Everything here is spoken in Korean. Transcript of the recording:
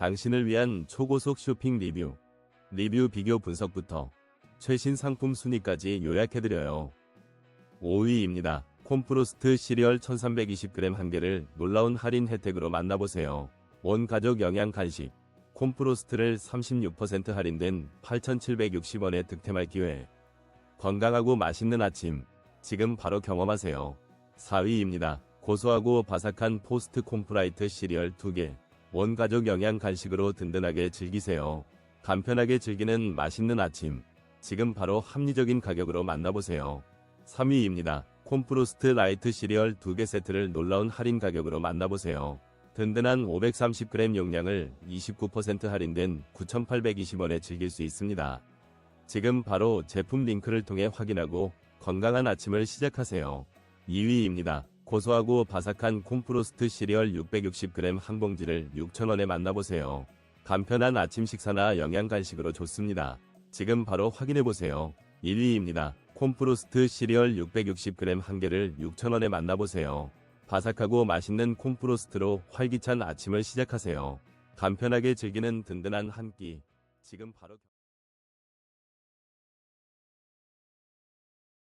당신을 위한 초고속 쇼핑 리뷰. 리뷰 비교 분석부터 최신 상품 순위까지 요약해드려요. 5위입니다. 콤프로스트 시리얼 1320g 한 개를 놀라운 할인 혜택으로 만나보세요. 온 가족 영양 간식. 콤프로스트를 36% 할인된 8,760원에 득템할 기회. 건강하고 맛있는 아침. 지금 바로 경험하세요. 4위입니다. 고소하고 바삭한 포스트 콤프라이트 시리얼 2개. 온 가족 영양 간식으로 든든하게 즐기세요. 간편하게 즐기는 맛있는 아침. 지금 바로 합리적인 가격으로 만나보세요. 3위입니다. 콤프로스트 라이트 시리얼 2개 세트를 놀라운 할인 가격으로 만나보세요. 든든한 530g 용량을 29% 할인된 9,820원에 즐길 수 있습니다. 지금 바로 제품 링크를 통해 확인하고 건강한 아침을 시작하세요. 2위입니다. 고소하고 바삭한 콤프로스트 시리얼 660g 한 봉지를 6,000원에 만나보세요. 간편한 아침 식사나 영양 간식으로 좋습니다. 지금 바로 확인해보세요. 1위입니다. 콤프로스트 시리얼 660g 한 개를 6,000원에 만나보세요. 바삭하고 맛있는 콤프로스트로 활기찬 아침을 시작하세요. 간편하게 즐기는 든든한 한 끼. 지금 바로